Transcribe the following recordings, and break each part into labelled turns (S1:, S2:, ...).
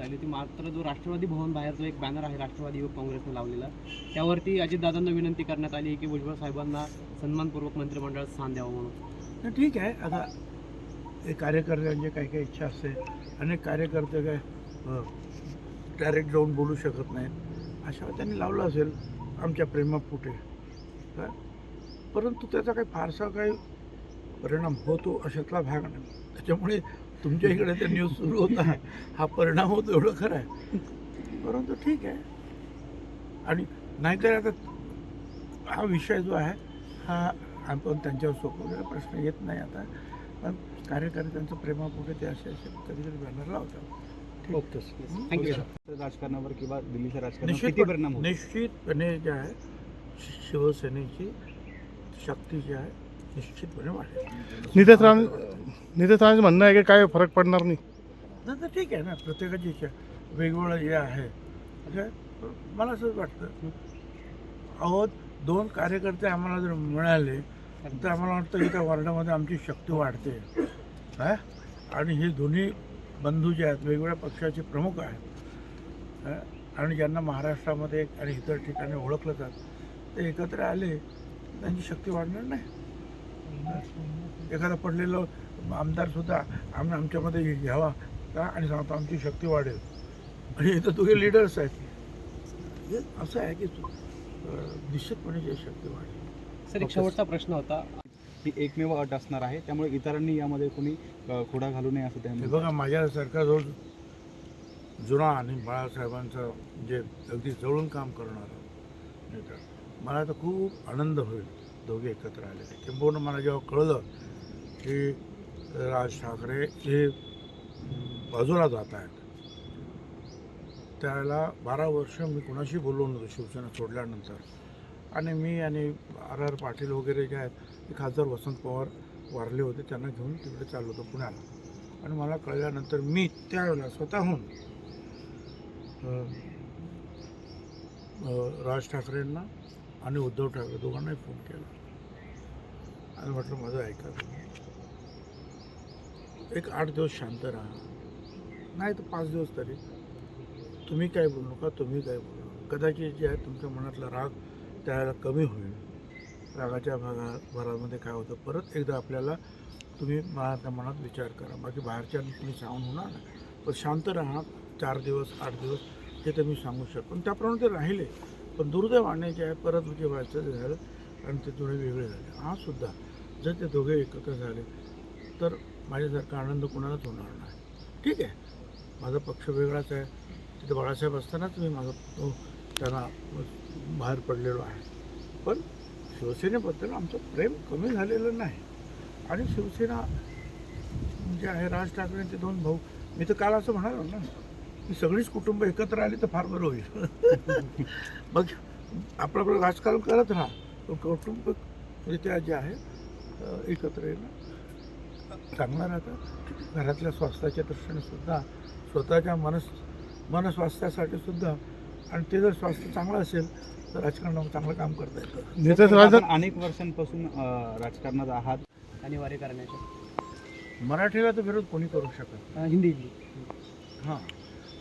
S1: करण्यात आली. होती मात्र जो राष्ट्रवादी भवन बाहेरचा एक बॅनर आहे राष्ट्रवादी युवक काँग्रेसने लावलेला त्यावरती अजितदादांना विनंती करण्यात आली की भुजबळ साहेबांना सन्मानपूर्वक मंत्रिमंडळात स्थान द्यावं म्हणून.
S2: तर ठीक आहे आता हे कार्यकर्त्यांची काही काही इच्छा असते. अनेक कार्यकर्ते काय डायरेक्ट जाऊन बोलू शकत नाहीत. अशा त्यांनी लावलं असेल आमच्या प्रेमापोटे काय परंतु त्याचा काही फारसा काही परिणाम होतो अशातला भाग नाही. त्याच्यामुळे तुमच्या इकडे ते न्यूज सुरू होता. हा परिणाम होतो एवढं खरं आहे. परंतु ठीक आहे. आणि नाहीतर आता हा विषय जो आहे हा आपण त्यांच्यावर सोपवलेला प्रश्न येत नाही आता. पण कार्यकर्त्यांचं प्रेमापोटे ते असे असे कधी कधी बॅनर लावतात
S1: ओके थँक्यू
S3: राजकारणावर किंवा दिल्लीच्या राजकारणावर
S2: निश्चितपणे जे आहे शि- शिवसेनेची शक्ती जी आहे निश्चितपणे वाढेल.
S4: नितेश राणे नितेश राणेचं म्हणणं आहे की काय फरक पडणार नाही?
S2: तर ठीक आहे ना. प्रत्येकाची इच्छा वेगवेगळं जे आहे. म्हणजे मला असंच वाटतं. अहो दोन कार्यकर्ते आम्हाला जर मिळाले तर आम्हाला वाटतं की त्या वॉर्डामध्ये आमची शक्ती वाढते. काय आणि हे दोन्ही बंधू जे आहेत वेगवेगळ्या पक्षाचे प्रमुख आहेत? आणि ज्यांना महाराष्ट्रामध्ये आणि इतर ठिकाणी ओळखलं जात ते एकत्र आले त्यांची शक्ती वाढणार नाही. एखादा पडलेलं आमदारसुद्धा आम्ही आमच्यामध्ये घ्यावा का? आणि सांगतो आमची शक्ती वाढेल. आणि इथं तुझे लिडर्स आहेत. असं आहे की निश्चितपणे जे शक्ती वाढेल.
S1: सर एक शेवटचा प्रश्न होता.
S3: ही एकमेव अट असणार आहे त्यामुळे इतरांनी यामध्ये कोणी खोडा घालू नये असं त्यांनी
S2: बघा माझ्यासारखा जो जुना आणि बाळासाहेबांचं जे अगदी जवळून काम करणारा नेता मला तर खूप आनंद होईल. दोघे एकत्र आले किंबहुना मला जेव्हा कळलं की राज ठाकरे हे बाजूला जात आहेत त्याला बारा वर्ष मी कुणाशी बोललो नव्हतो शिवसेना सोडल्यानंतर. आणि मी आणि आर आर पाटील वगैरे जे आहेत ते खासदार वसंत पवार वारले होते त्यांना घेऊन तिकडे चाललो होतो पुण्याला. आणि मला कळल्यानंतर मी त्यावेळेला स्वतःहून राज ठाकरेंना आणि उद्धव ठाकरे दोघांनाही फोन केला. आणि म्हटलं माझं ऐका एक आठ दिवस शांत राहा. नाही तर पाच दिवस तरी. तुम्ही काय बोलू नका तुम्ही काय बोलू नका. कदाचित जे आहे तुमच्या मनातला राग त्याला कमी होईल. रागाच्या भागा भरामध्ये काय होतं परत एकदा आपल्याला तुम्ही मनातल्या मनात विचार करा. बाकी बाहेरच्या तुम्ही सांगून होणार नाही. पण शांत राहा. चार दिवस आठ दिवस हे तर मी सांगू शकतो. पण त्याप्रमाणे ते राहिले. पण दुर्दैवाने जे आहे परत जे व्हायचं झालं आणि ते थोडे वेगळे झाले. हा सुद्धा जर ते दोघे एकत्र झाले तर माझ्यासारखा आनंद कोणालाच होणार नाही. ठीक आहे? माझा पक्ष वेगळाच आहे. तिथे बाळासाहेब असतानाच मी माझा तो त्यांना बाहेर पडलेलो आहे. पण शिवसेनेबद्दल आमचं प्रेम कमी झालेलं नाही. आणि शिवसेना जे आहे राज ठाकरेंचे दोन भाऊ मी तर काल असं म्हणालो ना की सगळीच कुटुंब एकत्र आली तर फार बरं होईल. मग आपलं आपलं राजकारण करत राहा. पण कौटुंबिकरित्या जे आहे एकत्र येणं. चांगलं राहतं घरातल्या स्वास्थ्याच्या दृष्टीने सुद्धा स्वतःच्या मनस मनस्वास्थ्यासाठी सुद्धा आणि ते जर स्वास्थ्य चांगलं असेल तर राजकारणामध्ये चांगलं काम करता येतं.
S3: आपण अनेक वर्षांपासून राजकारणात आहात
S1: अनिवार्य करण्याचे
S2: मराठीला तर विरोध कोणी करू शकत
S1: हिंदी
S2: हां.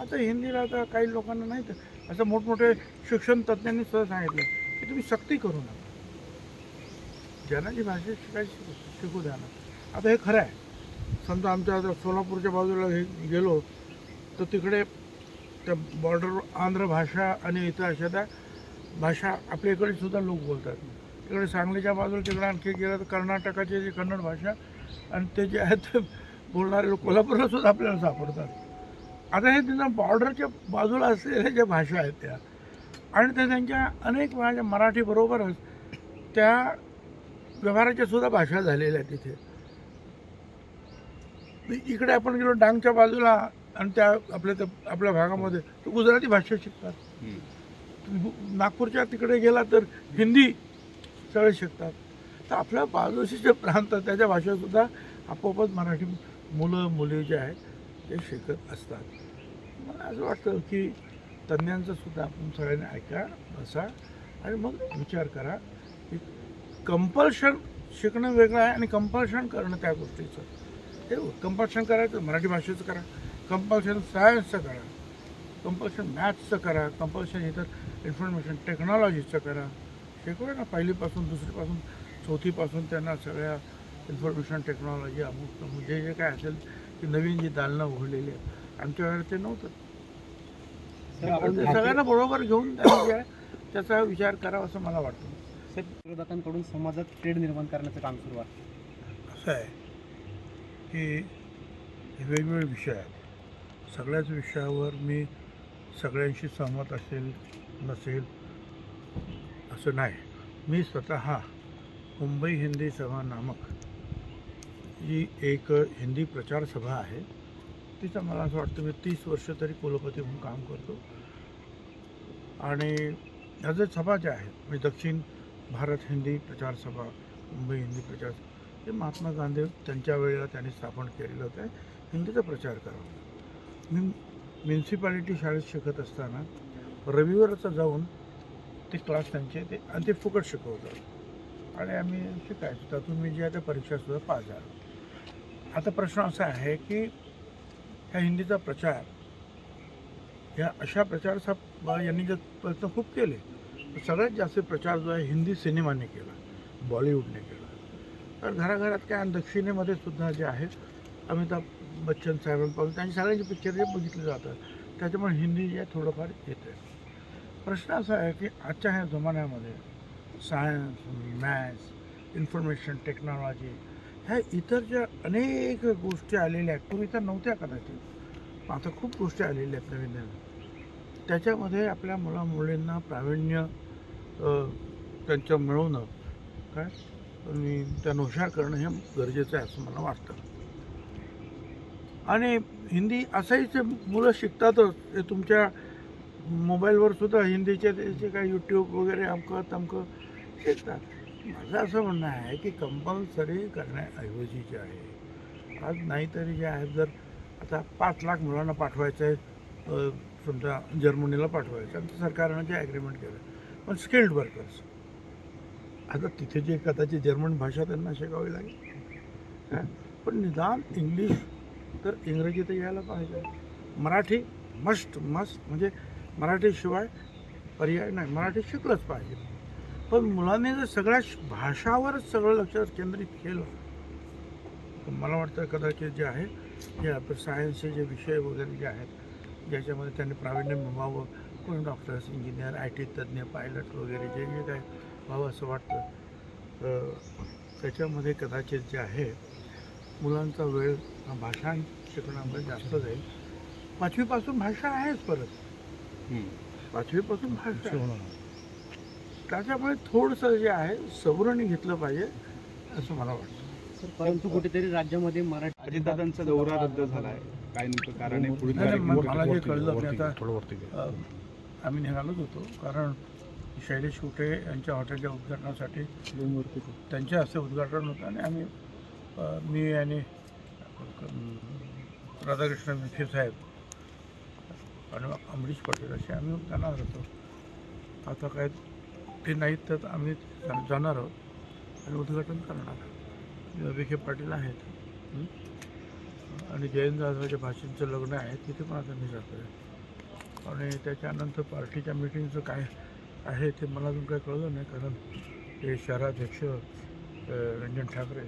S2: आता हिंदीला आता काही लोकांना नाही तर असं मोठमोठे शिक्षण तज्ज्ञांनी सुद्धा सांगितलं की तुम्ही सक्ती करू नका. ज्यांना जी भाषा शिकायची शिकू- शिकू द्या ना. आता हे खरं आहे. समजा आमच्या आता सोलापूरच्या बाजूला हे गेलो तर तिकडे त्या बॉर्डर आंध्र भाषा आणि इथं अशा त्या भाषा आपल्या इकडे सुद्धा लोक बोलतात. तिकडे सांगलीच्या बाजूला तिकडे आणखी गेलं तर कर्नाटकाची जी कन्नड भाषा आणि ते जे आहेत ते बोलणारे लोक कोल्हापूरला सुद्धा आपल्याला सापडतात. आता हे त्यांना बॉर्डरच्या बाजूला असलेल्या ज्या भाषा आहेत त्या आणि त्या त्यांच्या अनेक माझ्या मराठीबरोबरच त्या व्यवहाराच्या सुद्धा भाषा झालेल्या तिथे. इकडे आपण गेलो डांगच्या बाजूला आणि त्या आपल्या त्या आपल्या भागामध्ये तर गुजराती भाषा शिकतात. नागपूरच्या तिकडे गेला तर हिंदी सगळे शिकतात. तर आपल्या बाजूचे प्रांत त्याच्या भाषेतसुद्धा आपोआपच मराठी मुलं मुली जे आहेत ते शिकत असतात. मला असं वाटतं की तज्ज्ञांचं सुद्धा आपण सगळ्यांनी ऐका बसा आणि मग विचार करा. की कंपल्शन शिकणं वेगळं आहे आणि कंपल्शन करणं त्या गोष्टीचं. हे कंपल्शन करायचं मराठी भाषेचं करा. कंपल्शन सायन्सचं करा. कंपल्शन मॅथ्सचं करा. कंपल्शन इतर इन्फॉर्मेशन टेक्नॉलॉजीचं करा. शिकवूया ना पहिलीपासून दुसरीपासून चौथीपासून त्यांना सगळ्या इन्फॉर्मेशन टेक्नॉलॉजी अमुक तमुक जे जे काय असेल की नवीन जी दालनं उघडलेली आहेत. आमच्या वेळेला ते नव्हतं. ते सगळ्यांना बरोबर घेऊन त्यांनी जे आहे त्याचा विचार करावा असं मला वाटतं.
S1: सर विरोधकांकडून समाजात ट्रेड निर्माण करण्याचं काम सुरू आहे.
S2: असं आहे की हे वेगवेगळे विषय आहेत. सगळ्याच विषयावर मी सगळ्यांशी सहमत असेल नसेल असं नाही. मी स्वतः मुंबई हिंदी सभा नामक ही एक हिंदी प्रचार सभा आहे. तिचं मला असं वाटतं मी तीस वर्ष तरी कुलपती म्हणून काम करतो. आणि ह्या ज्या सभा ज्या आहेत म्हणजे दक्षिण भारत हिंदी प्रचार सभा मुंबई हिंदी प्रचार हे महात्मा गांधी त्यांच्या वेळेला त्यांनी स्थापन केलेलं होतं. हिंदीचा प्रचार करावा मी म्युन्सिपालिटी शाळेत शिकत असताना रविवारचं जाऊन ते क्लास त्यांचे ते आणि ते फुकट शिकवतात. आणि आम्ही शिकायचो. त्यातून मी जे आता त्या परीक्षासुद्धा पास झालो. आता प्रश्न असा आहे की ह्या हिंदीचा प्रचार ह्या अशा प्रचार सा यांनी जे प्रयत्न खूप केले. सगळ्यात जास्त प्रचार जो आहे हिंदी सिनेमाने केला बॉलिवूडने केला. तर घराघरात काय आणि दक्षिणेमध्ये सुद्धा जे आहेत अमिताभ बच्चन साहेबांपासून त्यांची सगळ्यांचे पिक्चर जे बघितले जातात त्याच्यामुळे हिंदी जे थोडंफार येते. प्रश्न असा आहे की आजच्या ह्या जमान्यामध्ये सायन्स मॅथ्स इन्फॉर्मेशन टेक्नॉलॉजी ह्या इतर ज्या अनेक गोष्टी आलेल्या आहेत पूर्वी तर नव्हत्या कदाचित आता खूप गोष्टी आलेल्या आहेत नवीन नवीन. त्याच्यामध्ये आपल्या मुला मुलींना प्रावीण्य त्यांच्या मिळवणं काय? आणि त्यानुसार करणं हे गरजेचं आहे असं मला वाटतं. आणि हिंदी असंही ते मुलं शिकतातच ते तुमच्या मोबाईलवर सुद्धा हिंदीचे त्याचे काय यूट्यूब वगैरे अमकं तमकं शिकतात. माझं असं म्हणणं आहे की कंपल्सरी करण्याऐवजी जे आहे आज नाहीतरी जे आहे जर आता पाच लाख मुलांना पाठवायचं आहे समजा जर्मनीला पाठवायचं आणि सरकारनं जे ॲग्रीमेंट केलं पण स्किल्ड वर्कर्स आता तिथे जे कदाचित जर्मन भाषा त्यांना शिकावी लागेल. पण निदान इंग्लिश तर इंग्रजी तर यायला पाहिजे. मराठी मस्ट मस्ट म्हणजे मराठीशिवाय पर्याय नाही. मराठी शिकलंच पाहिजे. पण मुलांनी जर सगळ्या भाषावरच सगळं लक्ष केंद्रित केलं तर मला वाटतं कदाचित जे आहे जे आपलं सायन्सचे जे विषय वगैरे जे आहेत ज्याच्यामध्ये त्यांनी प्रावीण्य मिळवावं कोणी डॉक्टर्स इंजिनियर आय टी तज्ज्ञ पायलट वगैरे जे जे काय व्हावं असं वाटतं तर त्याच्यामध्ये कदाचित जे आहे मुलांचा वेळ हा भाषा शिकण्यामध्ये जास्त जाईल. पाचवीपासून भाषा आहेच परत.
S3: हम्म.
S2: पाचवीपासून भाषा. त्याच्यामुळे थोडंसं जे आहे सवरणी घेतलं पाहिजे असं मला वाटतं.
S1: सर परंतु कुठेतरी राज्यामध्ये मराठी
S3: अजितदादांचा दौरा रद्द झाला आहे काय नेमकं कारण आहे
S2: मला जे कळलं आता आम्ही निघालोच होतो. कारण शैलेश कुटे यांच्या हॉटेलच्या उद्घाटनासाठी त्यांच्या हस्ते उद्घाटन होतं आणि आम्ही मी आणि राधाकृष्ण विखे साहेब आणि अमरीश पटेल असे आम्ही जाणार होतो. आता काय ते नाहीत तर आम्ही जा- जाणार आहोत आणि उद्घाटन करणार विखे पाटील आहेत. आणि जयंत जाधवाच्या भाषेचं लग्न आहे तिथे पण आता मी जातो आहे आणि त्याच्यानंतर पार्टीच्या मिटिंगचं काय आहे ते मला अजून काही कळलं नाही कारण ते शहराध्यक्ष रंजन ठाकरे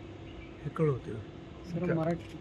S2: हे कळवतील.
S1: सर मराठी